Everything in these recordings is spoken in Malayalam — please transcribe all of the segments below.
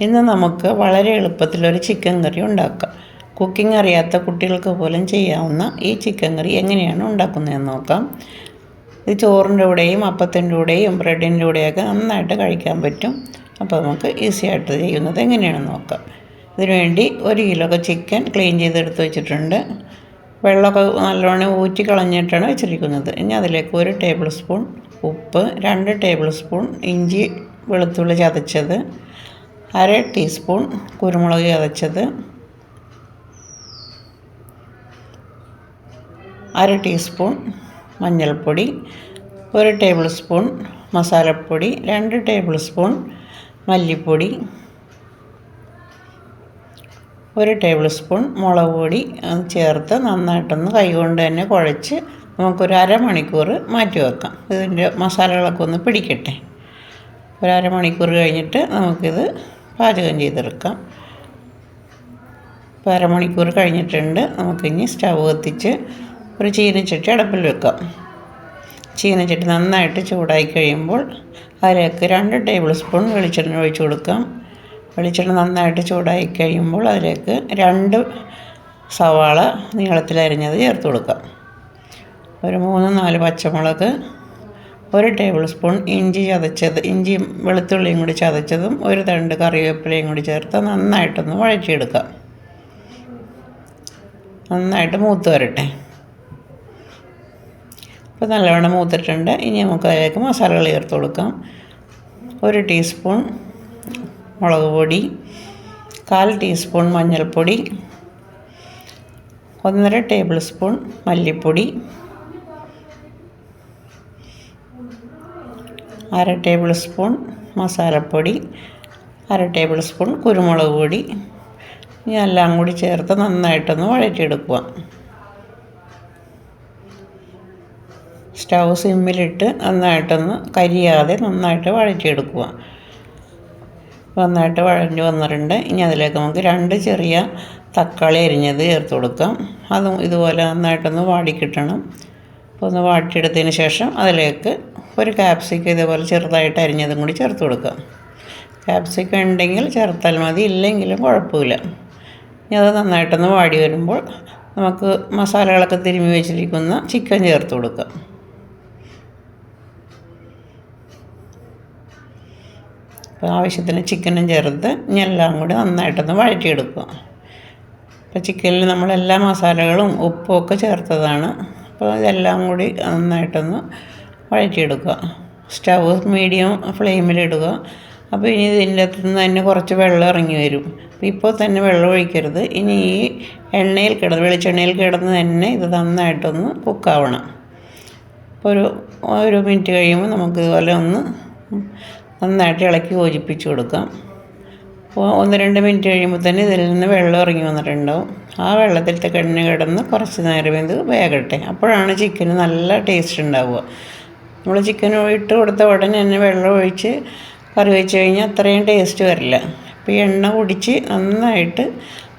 ഇന്ന് നമുക്ക് വളരെ എളുപ്പത്തിൽ ഒരു ചിക്കൻ കറി ഉണ്ടാക്കാം. കുക്കിംഗ് അറിയാത്ത കുട്ടികൾക്ക് പോലും ചെയ്യാവുന്ന ഈ ചിക്കൻ കറി എങ്ങനെയാണ് ഉണ്ടാക്കുന്നതെന്ന് നോക്കാം. ഇത് ചോറിന്റെ കൂടെയും അപ്പത്തിന്റെ കൂടെയും ബ്രെഡിന്റെ കൂടെയൊക്കെ നന്നായിട്ട് കഴിക്കാൻ പറ്റും. അപ്പോൾ നമുക്ക് ഈസി ആയിട്ട് ചെയ്യുന്നത് എങ്ങനെയാണെന്ന് നോക്കാം. ഇതിനുവേണ്ടി ഒരു കിലോ ചിക്കൻ ക്ലീൻ ചെയ്തെടുത്ത് വെച്ചിട്ടുണ്ട്. വെള്ളമൊക്കെ നല്ലോണം ഊറ്റി കളഞ്ഞിട്ടാണ് വെച്ചിരിക്കുന്നത്. ഇനി അതിലേക്ക് ഒരു ടേബിൾ സ്പൂൺ ഉപ്പ് രണ്ട് ടേബിൾ സ്പൂൺ ഇഞ്ചി വെളുത്തുള്ളി ചതച്ചത്. അര ടീസ്പൂൺ കുരുമുളക് ചതച്ചത്. അര ടീസ്പൂൺ മഞ്ഞൾപ്പൊടി ഒരു ടേബിൾ സ്പൂൺ മസാലപ്പൊടി രണ്ട് ടേബിൾ സ്പൂൺ മല്ലിപ്പൊടി ഒരു ടേബിൾ സ്പൂൺ മുളക് പൊടി ചേർത്ത് നന്നായിട്ടൊന്ന് കൈകൊണ്ട് തന്നെ കുഴച്ച് നമുക്കൊരു അരമണിക്കൂർ മാറ്റി വെക്കാം. ഇതിന്റെ മസാലകളൊക്കെ ഒന്ന് പിടിക്കട്ടെ. ഒരു അരമണിക്കൂർ കഴിഞ്ഞിട്ട് നമുക്കിത് പാചകം ചെയ്തെടുക്കാം. ഇപ്പോൾ അരമണിക്കൂർ കഴിഞ്ഞിട്ടുണ്ട്. നമുക്കിനി സ്റ്റവ് കത്തിച്ച് ഒരു ചീനച്ചട്ടി അടുപ്പിൽ വെക്കാം. ചീനച്ചട്ടി നന്നായിട്ട് ചൂടായി കഴിയുമ്പോൾ അതിലേക്ക് രണ്ട് ടേബിൾ സ്പൂൺ വെളിച്ചെണ്ണ ഒഴിച്ചു കൊടുക്കാം. വെളിച്ചെണ്ണ നന്നായിട്ട് ചൂടായി കഴിയുമ്പോൾ അതിലേക്ക് രണ്ട് സവാള നീളത്തിൽ അരിഞ്ഞത് ചേർത്ത് കൊടുക്കാം. ഒരു മൂന്ന് നാല് പച്ചമുളക് ഒരു ടേബിൾ സ്പൂൺ ഇഞ്ചി ചതച്ചത് ഇഞ്ചിയും വെളുത്തുള്ളിയും കൂടി ചതച്ചതും ഒരു തണ്ട് കറിവേപ്പിലയും കൂടി ചേർത്ത് നന്നായിട്ടൊന്ന് വഴറ്റിയെടുക്കുക നന്നായിട്ട് മൂത്ത് വരട്ടെ. അപ്പോൾ നല്ലവണ്ണം മൂത്തിട്ടുണ്ട്. ഇനി നമുക്ക് അതിലേക്ക് മസാലകൾ ചേർത്ത് കൊടുക്കാം. ഒരു ടീസ്പൂൺ മുളക് പൊടി കാൽ ടീസ്പൂൺ മഞ്ഞൾപ്പൊടി ഒന്നര ടേബിൾ സ്പൂൺ മല്ലിപ്പൊടി അര ടേബിൾ സ്പൂൺ മസാലപ്പൊടി അര ടേബിൾ സ്പൂൺ കുരുമുളക് പൊടി. എല്ലാം കൂടി ചേർത്ത് നന്നായിട്ടൊന്ന് വഴറ്റിയെടുക്കുക. സ്റ്റൗ സിമ്മിലിട്ട് നന്നായിട്ടൊന്ന് കരിയാതെ നന്നായിട്ട് വഴറ്റിയെടുക്കുക. നന്നായിട്ട് വഴഞ്ഞു വന്നിട്ടുണ്ട്. ഇനി അതിലേക്ക് നമുക്ക് രണ്ട് ചെറിയ തക്കാളി അരിഞ്ഞത് ചേർത്ത് കൊടുക്കാം. അതും ഇതുപോലെ നന്നായിട്ടൊന്ന് വാടിക്കിട്ടണം അപ്പോൾ ഒന്ന് വാട്ടിയെടുത്തതിന് ശേഷം അതിലേക്ക് ഒരു ക്യാപ്സിക്കം ഇതേപോലെ ചെറുതായിട്ട് അരിഞ്ഞതും കൂടി ചേർത്ത് കൊടുക്കാം ക്യാപ്സിക്കം ഉണ്ടെങ്കിൽ ചേർത്താൽ മതി ഇല്ലെങ്കിലും കുഴപ്പമില്ല. ഇനി അത് നന്നായിട്ടൊന്ന് വാടി വരുമ്പോൾ നമുക്ക് മസാലകളൊക്കെ തിരുമ്മി വെച്ചിരിക്കുന്ന ചിക്കൻ ചേർത്ത് കൊടുക്കാം അപ്പോൾ ആവശ്യത്തിന് ചിക്കനും ചേർത്ത് ഇനി എല്ലാം കൂടി നന്നായിട്ടൊന്ന് വഴറ്റിയെടുക്കുക. അപ്പോൾ ചിക്കനിൽ നമ്മൾ എല്ലാ മസാലകളും ഉപ്പും ഒക്കെ ചേർത്തതാണ്. അപ്പോൾ ഇതെല്ലാം കൂടി നന്നായിട്ടൊന്ന് വഴറ്റിയെടുക്കുക സ്റ്റവ് മീഡിയം ഫ്ലെയിമിലിടുക അപ്പോൾ ഇനി ഇതിന്റെ അകത്തു നിന്ന് തന്നെ കുറച്ച് വെള്ളം ഇറങ്ങി വരും. അപ്പോൾ ഇപ്പോൾ തന്നെ വെള്ളം ഒഴിക്കരുത്. ഇനി ഈ എണ്ണയിൽ കിടന്ന് വെളിച്ചെണ്ണയിൽ കിടന്ന് തന്നെ ഇത് നന്നായിട്ടൊന്ന് കുക്കാവണം. അപ്പോൾ ഒരു ഒരു മിനിറ്റ് കഴിയുമ്പോൾ നമുക്ക് ഇതുപോലെ ഒന്ന് നന്നായിട്ട് ഇളക്കി യോജിപ്പിച്ച് കൊടുക്കാം. അപ്പോൾ ഒന്ന് രണ്ട് മിനിറ്റ് കഴിയുമ്പോൾ തന്നെ ഇതിൽ നിന്ന് വെള്ളം ഇറങ്ങി വന്നിട്ടുണ്ടാവും. ആ വെള്ളത്തിലത്തെ കിടന്ന് കിടന്ന് കുറച്ച് നേരം ഇത് വേകട്ടെ. അപ്പോഴാണ് ചിക്കന് നല്ല ടേസ്റ്റ് ഉണ്ടാവുക. നമ്മൾ ചിക്കൻ ഇട്ട് കൊടുത്ത ഉടനെ തന്നെ വെള്ളം ഒഴിച്ച് കറി വെച്ച് കഴിഞ്ഞാൽ അത്രയും ടേസ്റ്റ് വരില്ല. അപ്പോൾ എണ്ണ കുടിച്ച് നന്നായിട്ട്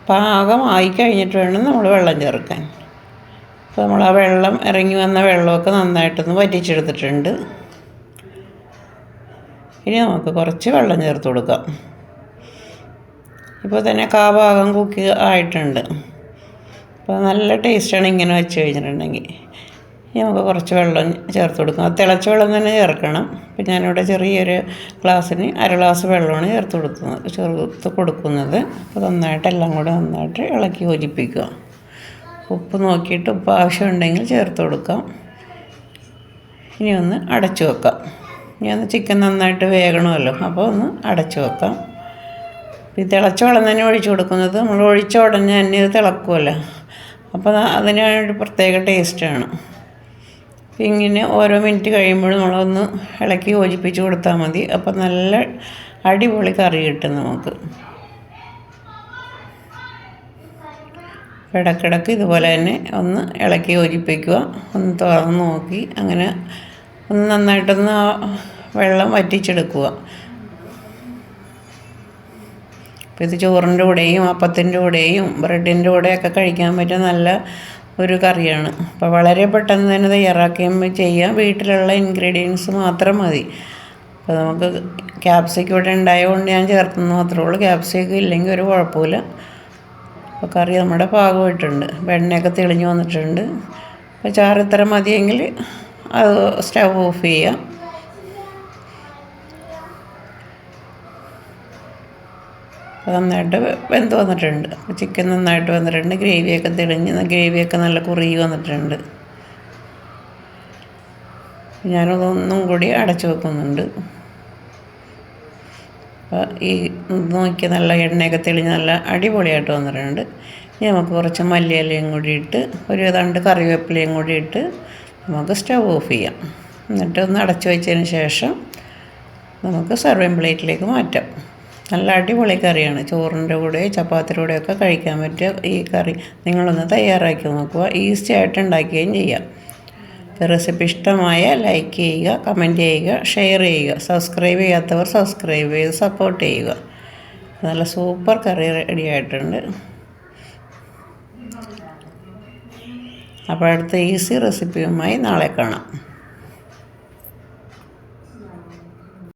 പാകമായി കഴിഞ്ഞിട്ട് വേണം നമ്മൾ വെള്ളം ചേർക്കാൻ. അപ്പോൾ നമ്മൾ ആ വെള്ളം ഇറങ്ങി വന്ന വെള്ളമൊക്കെ നന്നായിട്ടൊന്ന് വറ്റിച്ചെടുത്തിട്ടുണ്ട്. ഇനി നമുക്ക് കുറച്ച് വെള്ളം ചേർത്ത് കൊടുക്കാം. ഇപ്പോൾ തന്നെ കാ ഭാഗം കുക്ക് ആയിട്ടുണ്ട്. അപ്പോൾ നല്ല ടേസ്റ്റാണ് ഇങ്ങനെ വെച്ച് കഴിഞ്ഞിട്ടുണ്ടെങ്കിൽ. ഇനി നമുക്ക് കുറച്ച് വെള്ളം ചേർത്ത് കൊടുക്കാം. തിളച്ച വെള്ളം തന്നെ ചേർക്കണം. അപ്പം ഞാനിവിടെ ചെറിയൊരു ഗ്ലാസ്സിന് അര ഗ്ലാസ് വെള്ളമാണ് ചേർത്ത് കൊടുക്കുന്നത് ചേർത്ത് കൊടുക്കുന്നത്. അപ്പോൾ നന്നായിട്ട് എല്ലാം കൂടെ നന്നായിട്ട് ഇളക്കി യോജിപ്പിക്കുക. ഉപ്പ് നോക്കിയിട്ട് ഉപ്പ് ആവശ്യമുണ്ടെങ്കിൽ ചേർത്ത് കൊടുക്കാം. ഇനി ഒന്ന് അടച്ചു വെക്കാം. ഇനി ഒന്ന് ചിക്കൻ നന്നായിട്ട് വേകണമല്ലോ അപ്പോൾ ഒന്ന് അടച്ചു വെക്കാം. ഈ തിളച്ച വെള്ളം തന്നെ ഒഴിച്ചു കൊടുക്കുന്നത്. നമ്മൾ ഒഴിച്ച ഉടനെ തന്നെ ഇത് തിളക്കുമല്ലോ. അപ്പോൾ അതിന് ഒരു പ്രത്യേക ടേസ്റ്റാണ് ഇങ്ങനെ ഓരോ മിനിറ്റ് കഴിയുമ്പോഴും നമ്മളൊന്ന് ഇളക്കി യോജിപ്പിച്ച് കൊടുത്താൽ മതി. അപ്പം നല്ല അടിപൊളി കറി കിട്ടും നമുക്ക്. ഇടക്കിടക്ക് ഇതുപോലെ തന്നെ ഒന്ന് ഇളക്കി യോജിപ്പിക്കുക. ഒന്ന് തുറന്ന് നോക്കി. അങ്ങനെ ഒന്ന് നന്നായിട്ടൊന്ന് ആ വെള്ളം വറ്റിച്ചെടുക്കുക. അപ്പോൾ ഇത് ചോറിന്റെ കൂടെയും അപ്പത്തിന്റെ കൂടെയും ബ്രെഡിന്റെ കൂടെയൊക്കെ കഴിക്കാൻ പറ്റിയ നല്ല ഒരു കറിയാണ്. അപ്പോൾ വളരെ പെട്ടെന്ന് തന്നെ തയ്യാറാക്കുകയും ചെയ്യാം. വീട്ടിലുള്ള ഇൻഗ്രീഡിയൻസ് മാത്രം മതി. അപ്പോൾ നമുക്ക് ക്യാപ്സിക്കം ഇവിടെ ഉണ്ടായതുകൊണ്ട് ഞാൻ ചേർത്തുന്നു. മാത്രമേ ഉള്ളൂ. ക്യാപ്സിക്കം ഇല്ലെങ്കിൽ ഒരു കുഴപ്പമില്ല. അപ്പോൾ കറി നമ്മുടെ പാകമായിട്ടുണ്ട് വെണ്ണയൊക്കെ തെളിഞ്ഞു വന്നിട്ടുണ്ട്. അപ്പോൾ ചാറ് ഇത്ര മതിയെങ്കിൽ അത് സ്റ്റവ് ഓഫ് ചെയ്യാം. നന്നായിട്ട് വെന്ത് വന്നിട്ടുണ്ട്. ചിക്കൻ നന്നായിട്ട് വന്നിട്ടുണ്ട്. ഗ്രേവിയൊക്കെ തെളിഞ്ഞ് ഗ്രേവിയൊക്കെ നല്ല കുറുകി വന്നിട്ടുണ്ട്. ഞാനതൊന്നും കൂടി അടച്ചു വെക്കുന്നുണ്ട്. അപ്പോൾ ഈ നോക്കി നല്ല എണ്ണയൊക്കെ തെളിഞ്ഞ് നല്ല അടിപൊളിയായിട്ട് വന്നിട്ടുണ്ട്. ഇനി നമുക്ക് കുറച്ച് മല്ലിയിലയും കൂടി ഇട്ട് ഒരു ഏതാണ്ട് കറിവേപ്പിലയും കൂടി ഇട്ട് നമുക്ക് സ്റ്റവ് ഓഫ് ചെയ്യാം. എന്നിട്ട് ഒന്ന് അടച്ചു വെച്ചതിന് ശേഷം നമുക്ക് സർവിങ് പ്ലേറ്റിലേക്ക് മാറ്റാം. നല്ല അടിപൊളി കറിയാണ്. ചോറിന്റെ കൂടെ ചപ്പാത്തിയുടെ ഒക്കെ കഴിക്കാൻ പറ്റിയ ഈ കറി. നിങ്ങളൊന്ന് തയ്യാറാക്കി നോക്കുക. ഈസി ആയിട്ട് ഉണ്ടാക്കുകയും ചെയ്യാം. റെസിപ്പി ഇഷ്ടമായ ലൈക്ക് ചെയ്യുക കമന്റ് ചെയ്യുക ഷെയർ ചെയ്യുക. സബ്സ്ക്രൈബ് ചെയ്യാത്തവർ സബ്സ്ക്രൈബ് ചെയ്ത് സപ്പോർട്ട് ചെയ്യുക. നല്ല സൂപ്പർ കറി റെഡി ആയിട്ടുണ്ട്. അപ്പോൾ അടുത്ത ഈസി റെസിപ്പിയുമായി നാളെ കാണാം.